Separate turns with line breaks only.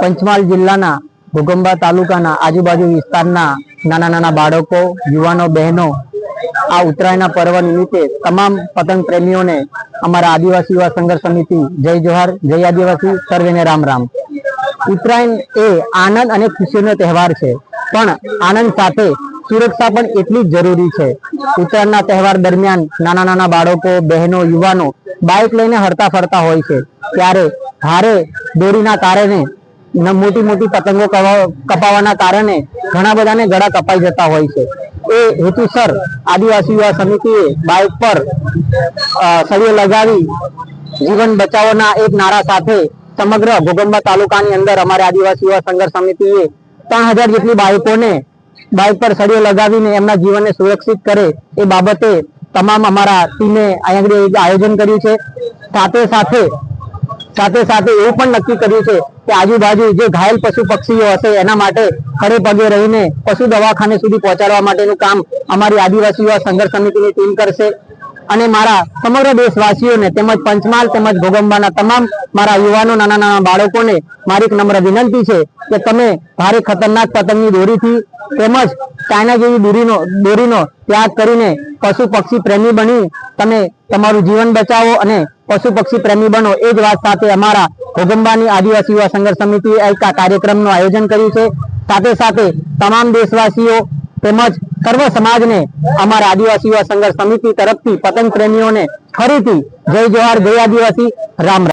પંચમહાલ જિલ્લાના ભૂગંબા તાલુકાના આજુબાજુ વિસ્તારના નાના નાના બાળકો, યુવાનો, બહેનો આ ઉત્તરાયણના પર્વ નિમિત્તે તમામ પતંગ પ્રેમીઓને અમારા આદિવાસી યુવા સંઘર્ષ સમિતિ, જય જોહાર, જય આદિવાસી, સર્વેને રામ રામ. ઉત્તરાયણ એ આનંદ અને ખુશીનો તહેવાર છે, પણ આનંદ સાથે સુરક્ષા પણ એટલી જ જરૂરી છે. ઉત્તરાયણના તહેવાર દરમિયાન નાના નાના બાળકો, બહેનો, યુવાનો બાઇક લઈને હરતા ફરતા હોય છે. ત્યારે ભારે દોરીના કારણે મોટી મોટી પતંગો કપાવાના કારણે ઘણા બધાને ગળા કપાઈ જતા હોય છે. એ હેતુસર આદિવાસી યુવા સમિતિએ બાઇક પર સળીઓ લગાવી જીવન બચાવોના એક નારા સાથે સમગ્ર ઘોગંબા તાલુકાની અંદર અમારે આદિવાસી યુવા સંઘર્ષ સમિતિએ ત્રણ હજાર જેટલી બાઇકોને બાઇક પર સળીઓ લગાવીને એમના જીવનને સુરક્ષિત કરે એ બાબતે તમામ અમારા ટીમે આયોજન કર્યું છે. સાથે સાથે સાથે સાથે એવું પણ નક્કી કર્યું છે કે આજુબાજુ જે ઘાયલ પશુ પક્ષીઓ હશે, એના માટે ખડે પગે રહીને પશુ દવાખાને સુધી પહોંચાડવા માટેનું કામ અમારી આદિવાસી યુવા સંઘર્ષ સમિતિની ટીમ કરશે. અને મારા સમગ્ર દેશવાસીઓને તેમજ પંચમહાલ તેમજ ભોગંબાના તમામ મારા યુવાનો, નાના નાના બાળકોને મારી એક નમ્ર વિનંતી છે કે તમે ભારે ખતરનાક પતંગની દોરીથી તેમજ ચાઇના જેવી દોરીનો દોરીનો ત્યાગ કરીને પશુ પક્ષી પ્રેમી બની તમે તમારું જીવન બચાવો અને પશુ પક્ષી પ્રેમી બનો, એ જ વાત સાથે અમારા ભોગંબાની આદિવાસી યુવા સંઘર્ષ સમિતિએ એક કાર્યક્રમનું આયોજન કર્યું છે. સાથે સાથે તમામ દેશવાસીઓ તેમજ સર્વ સમાજને અમારા આદિવાસી યુવા સંઘર્ષ સમિતિ તરફથી પતંગ પ્રેમીઓને ફરીથી જય જોહાર, જય આદિવાસી રામ.